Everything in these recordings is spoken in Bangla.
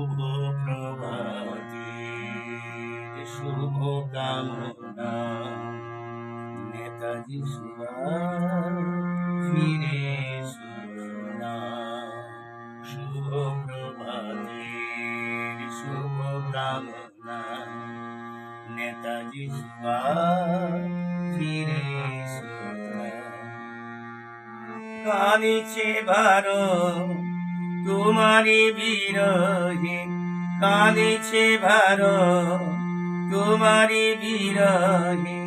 শুভ প্রভাতে শুভ কামনা নেতাজি সুভাষ ফিরে শুভ প্রভাতে শুভ কামনা নেতাজি সুভাষ ফিরে কানিছে ভারত তোমারি বিরহে কাঁদিছে ভার তোমারি বিরহে,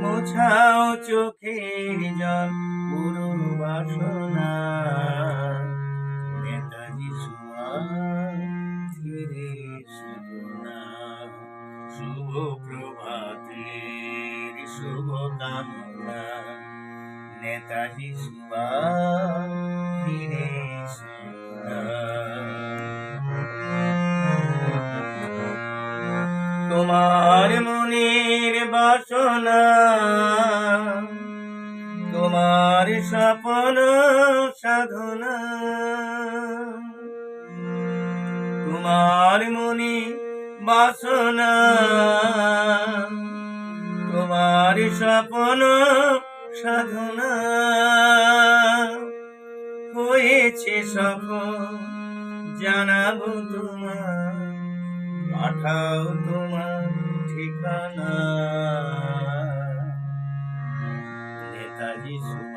মোছাও চোখের জল পুরো বাসনা। নেতাজি ফিরে সুনা শুভ প্রভাতের শুভ কামনা। নেতাজি সুভাষ ফিরে তোমার মনের বাসনা, তোমার স্বপ্ন সাধনা, তোমার মনে বাসনা, তোমার স্বপ্ন সাধনা হয়েছে সফল জানাব তোমার, পাঠাও তোমার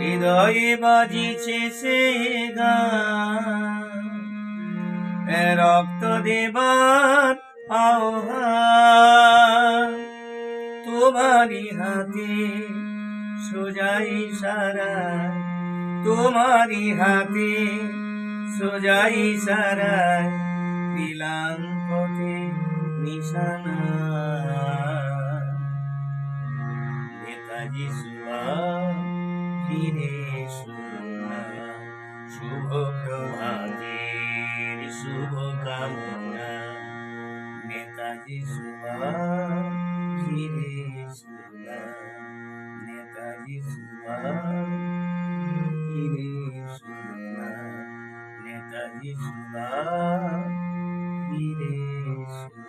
হৃদয়ে বাজিছে সেই গান। রক্ত দেবার আহ্বান তোমারই হাতে সোজাই সারা। তোমারই হাতে সোজাই সারা। দিলাম পথে নিশানা। নেতাজি সুভাষ ফিরে শোনা শুভ প্রভাতের শুভ কামনা নেতাজি সুভাষ ফিরে শোনা নেতাজি সুভাষ ফিরে শোনা নেতাজি সুভাষ ফিরে শোনা